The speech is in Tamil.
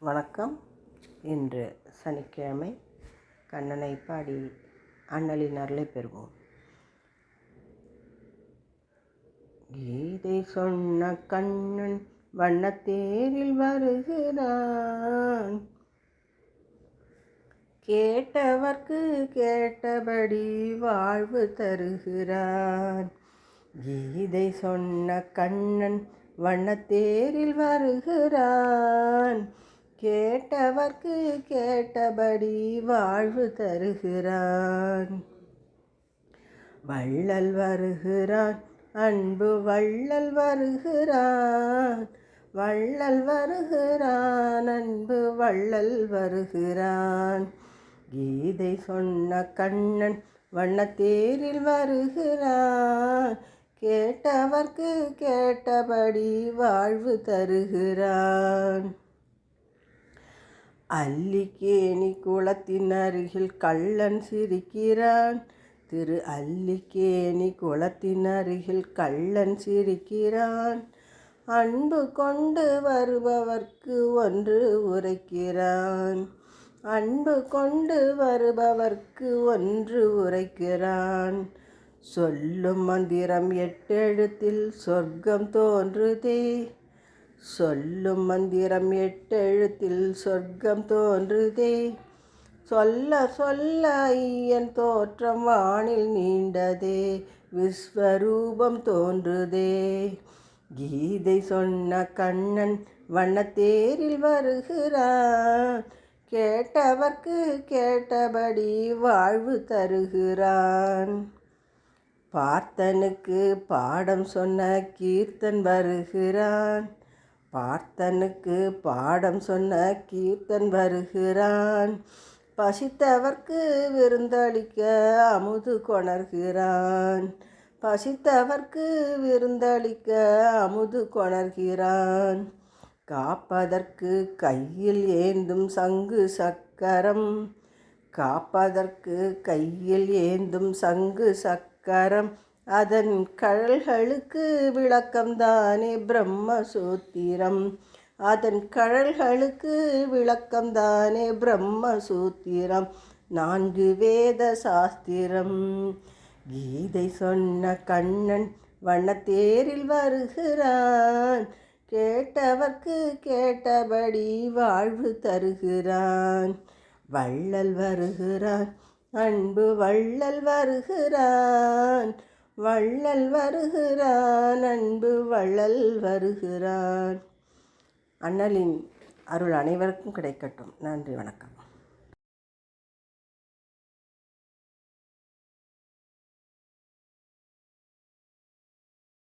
வணக்கம். இன்று சனிக்கிழமை கண்ணனை பாடி அண்ணலின் அருளை பெறுவோம். கீதை சொன்ன கண்ணன் வண்ணத்தேரில் வருகிறான். கேட்டவர்க்கு கேட்டபடி வாழ்வு தருகிறான். கீதை சொன்ன கண்ணன் வண்ணத்தேரில் வருகிறான். கேட்டவர்க்கு கேட்டபடி வாழ்வு தருகிறான். வள்ளல் வருகிறான் அன்பு வள்ளல் வருகிறான். வள்ளல் வருகிறான் அன்பு வள்ளல் வருகிறான். கீதை சொன்ன கண்ணன் வண்ணத்தேரில் வருகிறான். கேட்டவர்க்கு கேட்டபடி வாழ்வு தருகிறான். அல்லிக்கேணி குளத்தின் அருகில் கள்ளன் சிரிக்கிறான். திரு அல்லிக்கேணி குளத்தின் அருகில் கள்ளன் சிரிக்கிறான். அன்பு கொண்டு வருபவர்க்கு ஒன்று உரைக்கிறான். அன்பு கொண்டு வருபவர்க்கு ஒன்று உரைக்கிறான். சொல்லும் மந்திரம் எட்டெழுத்தில் சொர்க்கம் தோன்றுதே. சொல்லும் மந்திரம் எட்டெழுத்தில் சொர்க்கம் தோன்றுதே. சொல்ல சொல்ல ஐயன் தோற்றம் வானில் நீண்டதே. விஸ்வரூபம் தோன்றுதே. கீதை சொன்ன கண்ணன் வண்ணத்தேரில் வருகிறான். கேட்டவர்க்கு கேட்டபடி வாழ்வு தருகிறான். பார்த்தனுக்கு பாடம் சொன்ன கீர்த்தன் வருகிறான். பார்த்தனுக்கு பாடம் சொன்ன கீர்த்தன் வருகிறான். பசித்தவர்க்கு விருந்தளிக்க அமுது கொணர்கிறான். பசித்தவர்க்கு விருந்தளிக்க அமுது கொணர்கிறான். காப்பதற்கு கையில் ஏந்தும் சங்கு சக்கரம். காப்பதற்கு கையில் ஏந்தும் சங்கு சக்கரம். அதன் கழல்களுக்கு விளக்கம்தானே பிரம்மசூத்திரம். அதன் கழல்களுக்கு விளக்கம்தானே பிரம்மசூத்திரம். நான்கு வேத சாஸ்திரம். கீதை சொன்ன கண்ணன் வண்ணத்தேரில் வருகிறான். கேட்டவர்க்கு கேட்டபடி வாழ்வு தருகிறான். வள்ளல் வருகிறான். அன்பு வள்ளல் வருகிறான். வள்ளல் வருகிறான் அன்பு வள்ளல் வருகிறான். அண்ணலின் அருள் அனைவருக்கும் கிடைக்கட்டும். நன்றி வணக்கம்.